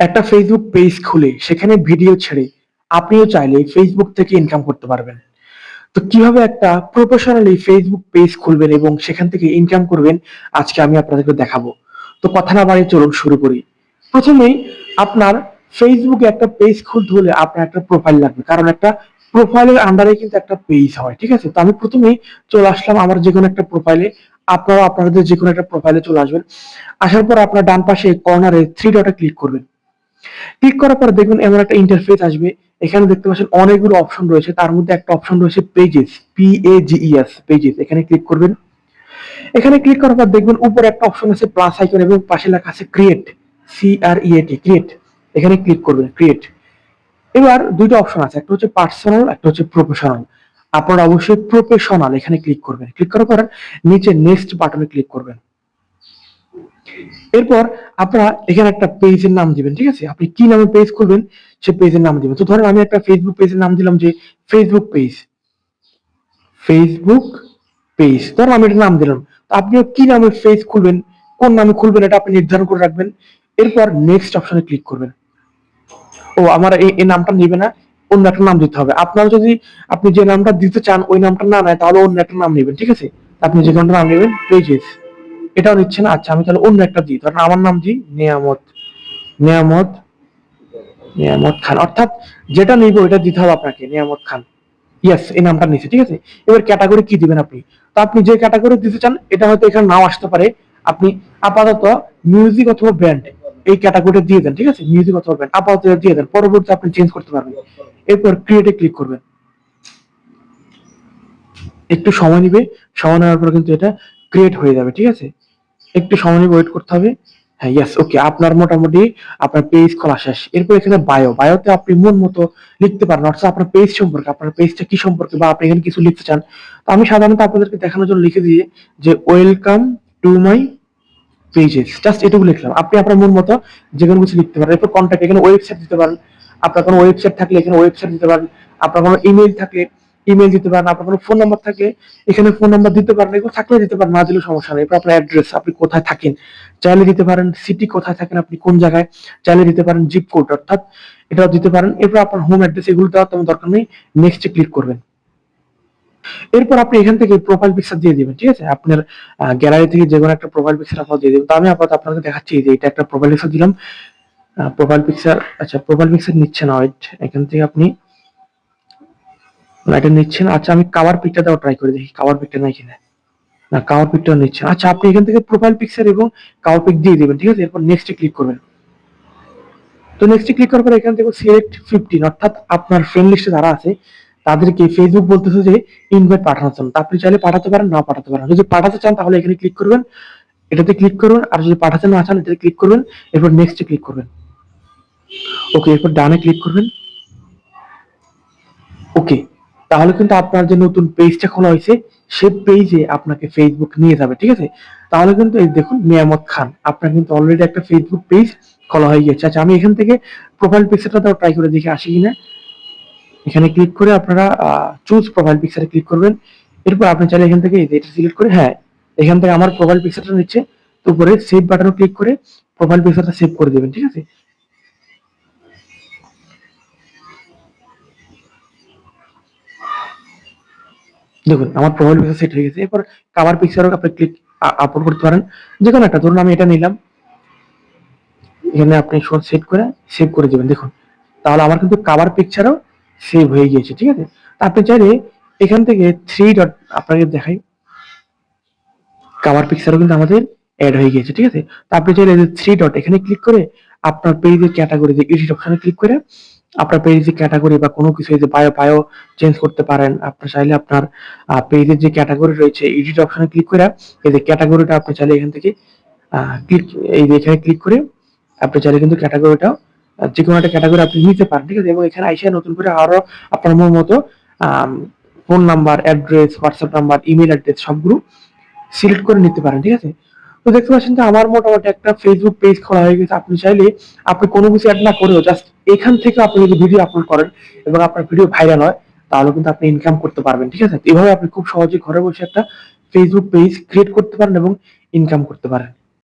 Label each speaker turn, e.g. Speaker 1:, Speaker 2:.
Speaker 1: একটা Facebook page খুলে, সেখানে ভিডিও ছেড়ে আপনিও চাইলে ফেসবুক থেকে ইনকাম করতে পারবেন। তো কীভাবে একটা প্রফেশনালি ফেসবুক পেজ খুলবেন এবং সেখান থেকে ইনকাম করবেন, আজকে আমি আপনাদেরকে দেখাবো। তো কথা না বাড়িয়ে চলুন শুরু করি। প্রথমেই আপনার ফেসবুকে একটা পেজ খুলতে হলে আপনার একটা প্রোফাইল লাগবে, কারণ একটা প্রোফাইলের আন্ডারে কিন্তু একটা পেজ হয়, ঠিক আছে? তো আমি প্রথমেই চলে আসলাম আমার যে কোনো একটা প্রোফাইলে আপনারা আপনাদের যে কোনো একটা প্রোফাইলে চলে আসবেন। আসার পর আপনার ডান পাশে কর্নারে থ্রি ডটে ক্লিক করবেন। ক্লিক করার পর দেখবেন এমন একটা ইন্টারফেস আসবে। এখানে দেখতে পাচ্ছেন অনেকগুলো অপশন রয়েছে। তার মধ্যে একটা অপশন রয়েছে pages P A G S pages এখানে ক্লিক করবেন। এখানে ক্লিক করার পর দেখবেন উপরে একটা অপশন আছে প্লাস আইকন এবং পাশে লেখা আছে create C R E A T create এখানে ক্লিক করবেন ক্রিয়েট এবার দুইটা অপশন আছে, একটা হচ্ছে পার্সোনাল একটা হচ্ছে প্রফেশনাল আপনারা অবশ্যই প্রফেশনাল এখানে ক্লিক করবেন। ক্লিক করার পর নিচে নেক্সট বাটনে ক্লিক করবেন। এরপর আপনারা এখানে একটা পেজের নাম দিবেন, ঠিক আছে? আপনি কি নামে পেজ করবেন সে পেজের নাম দিবেন। তো ধরেন আমি একটা ফেসবুক পেজের নাম দিলাম যে ফেসবুক পেজ ফেসবুক পেজ ধরুন আমি এটা নাম দিলাম। তো আপনিও কি নামে পেজ খুলবেন, কোন নামে খুলবেন, এটা আপনি নির্ধারণ করে রাখবেন। এরপর নেক্সট অপশনে ক্লিক করবেন। ও, আমার এই নামটা নিবে না, অন্য একটা নাম দিতে হবে। আপনার যদি, আপনি যে নামটা দিতে চান, ওই নামটা না নেয়, তাহলে অন্য একটা নাম নেবেন, ঠিক আছে? আপনি যে কোনটা নাম নেবেন পেজেস এটাও নিচ্ছে না। আচ্ছা আমি তাহলে অন্য একটা দিই। ধরেন আমার নাম দিই নিয়ামত নিয়ামত নিয়ামত খান। অর্থাৎ যেটা নিব ওইটা দিতে হবে আপনাকে, নিয়ামত খান। ইয়েস এই নামটা নিচ্ছে ঠিক আছে? এবার ক্যাটাগরি কি দিবেন আপনি? তো আপনি যে ক্যাটাগরি দিতে চান, এটা হয়তো এখানে নাও আসতে পারে। আপনি আপাতত মিউজিক অথবা ব্যান্ড এই ক্যাটাগরিটা দিয়ে দেন, ঠিক আছে? মিউজিক অথবা ব্যান্ড আপাতত দিয়ে দেন। পরবর্তী আপনি চেঞ্জ করতে পারবেন। এরপর ক্রিয়েটে ক্লিক করবেন। একটু সময় নিবে। সময় নেওয়ার পর কিন্তু এটা ক্রিয়েট হয়ে যাবে, ঠিক আছে? একটু সময় ওয়েট করতে হবে। হ্যাঁ ইয়েস ওকে আপনার মোটামুটি আপনার পেজ খোলা শেষ। এরপর এখানে বায়ো বায়োতে আপনি মন মতো লিখতে পারেন, অর্থাৎ আপনার পেজ সম্পর্কে, আপনার পেজটা কি সম্পর্কে বা আপনি এখানে কিছু লিখতে চান। তো আমি সাধারণত আপনাদেরকে দেখানোর জন্য লিখে দিয়ে যে welcome to my pages just এটুকু লিখলাম। আপনি আপনার মন মতো যে কোনো কিছু লিখতে পারেন। এরপর কন্ট্যাক্ট এখানে ওয়েবসাইট দিতে পারেন। আপনার কোনো ওয়েবসাইট থাকলে এখানে ওয়েবসাইট দিতে পারেন। আপনার কোনো ইমেল থাকলে ইমেল দিতে পারেন, আপনার কোনো ফোন নাম্বার থাকলে এখানে ফোন নাম্বার দিতে পারেন, এগুলো থাকলে দিতে পারেন, না দিলেও সমস্যা নেই। আপনার অ্যাড্রেস আপনি কোথায় থাকেন, চাইলে দিতে পারেন সিটি কোথায় থাকেন, আপনি কোন জায়গায়, চাইলে দিতে পারেন জিপ কোড অর্থাৎ এটাও দিতে পারেন। এরপর আপনার হোম অ্যাড্রেস এগুলো দেওয়ার তেমন দরকার নেই নেক্সটে ক্লিক করবেন। এরপর আপনি এখান থেকে প্রোফাইল পিকচার দিয়ে দিবেন, ঠিক আছে? আপনার গ্যালারি থেকে যে কোনো একটা প্রোফাইল পিকচার আপনার দিয়ে দিবেন। তো আমি আপাতত আপনাকে দেখাচ্ছি যে এটা একটা প্রোফাইল পিকচার দিলাম। প্রোফাইল পিকচার আচ্ছা প্রোফাইল পিকচার নিচ্ছে না এখান থেকে আপনি না, এটা নিচ্ছে না আচ্ছা আমি কাভার পিকটা দেওয়া ট্রাই করে দেখি কাভার পিকটা নাই কিনা। না কাভার পিকটা নিচ্ছে না। আচ্ছা আপনি এখান থেকে প্রোফাইল পিকচার এবং কাভার পিক দিয়ে দেবেন ঠিক আছে? এরপর নেক্সটে ক্লিক করবেন। তো নেক্সটে ক্লিক করার পর এখান থেকে সিলেক্ট ফিফটিন অর্থাৎ আপনার ফ্রেন্ড লিস্টে যারা আছে তাদেরকে ফেসবুক বলতেছে যে ইনভাইট পাঠানোর জন্য। আপনি চাইলে পাঠাতে পারেন না পাঠাতে পারেন। যদি পাঠাতে চান তাহলে এখানে ক্লিক করবেন। এটাতে ক্লিক করবেন আর যদি পাঠাতে না চান এটাতে ক্লিক করবেন। এরপর নেক্সটে ক্লিক করবেন। ওকে এরপর ডানে ক্লিক করবেন। ওকে তাহলে কিন্তু আপনার যে নতুন পেজটা খোলা হয়েছে সে পেজে আপনাকে ফেসবুক নিয়ে যাবে, ঠিক আছে? তাহলে কিন্তু এই দেখুন নিয়ামত খান, আপনার কিন্তু অলরেডি একটা ফেসবুক পেজ খোলা হয়ে গেছে। আচ্ছা আমি এখান থেকে প্রোফাইল পিকচারটা তাও ট্রাই করে দেখে আসি কিনা। এখানে ক্লিক করে আপনারা চুজ প্রোফাইল পিকচারে ক্লিক করবেন। এরপর আপনি চাইলে এখান থেকে এটা সিলেক্ট করে হ্যাঁ এখান থেকে আমার প্রোফাইল পিকচারটা নিচ্ছে। তো উপরে সেভ বাটনে ক্লিক করে প্রোফাইল পিকচারটা সেভ করে দেবেন, ঠিক আছে? দেখুন, আমার প্রোফাইল পিকচার সেট হয়ে গেছে। এরপর কাভার পিকচারও আপনি ক্লিক আপলোড করতে পারেন। যে কোনো একটা, ধরুন আমি এটা নিলাম। এখানে আপনি সেট করে সেভ করে দেবেন। দেখুন, তাহলে আমার কিন্তু কাভার পিকচারও সেভ হয়ে গিয়েছে, ঠিক আছে? আপনি চাইলে এখান থেকে থ্রি ডট আপনাকে দেখাই। কাভার পিকচারও কিন্তু আমাদের অ্যাড হয়ে গিয়েছে, ঠিক আছে? তা আপনি চাইলে থ্রি ডট এখানে ক্লিক করে আপনার পেজের ক্যাটাগরি যে এডিট অপশনে ক্লিক করে আপনার পেজের যে ক্যাটাগরি বা কোনো কিছু যে বায়ো বায়ো চেঞ্জ করতে পারেন আপনার চাইলে আপনার পেজের যে ক্যাটাগরি রয়েছে এডিট অপশনে ক্লিক করে এই যে ক্যাটাগরিটা আপনি চাইলে এখান থেকে ক্লিক এই যে এখানে ক্লিক করে আপনি চাইলে কিন্তু ক্যাটাগরিটাও যে কোনো একটা ক্যাটাগরি আপনি নিতে পারেন, ঠিক আছে? এবং এখানে আইসা নতুন করে আরও আপনার মন মতো phone number address WhatsApp number email address সবগুলো সিলেক্ট করে নিতে পারেন, ঠিক আছে? তো দেখতে পাচ্ছেন যে আমার মোটামুটি একটা ফেসবুক পেজ খোলা হয়ে গেছে। আপনি চাইলে আপনি কোনো কিছু অ্যাড না করেও জাস্ট এখান থেকে আপনি যদি ভিডিও আপলোড করেন এবং আপনার ভিডিও ভাইরাল হয়, তাহলে কিন্তু আপনি ইনকাম করতে পারবেন, ঠিক আছে? এভাবে আপনি খুব সহজে ঘরে বসে একটা ফেসবুক পেজ ক্রিয়েট করতে পারেন এবং ইনকাম করতে পারেন।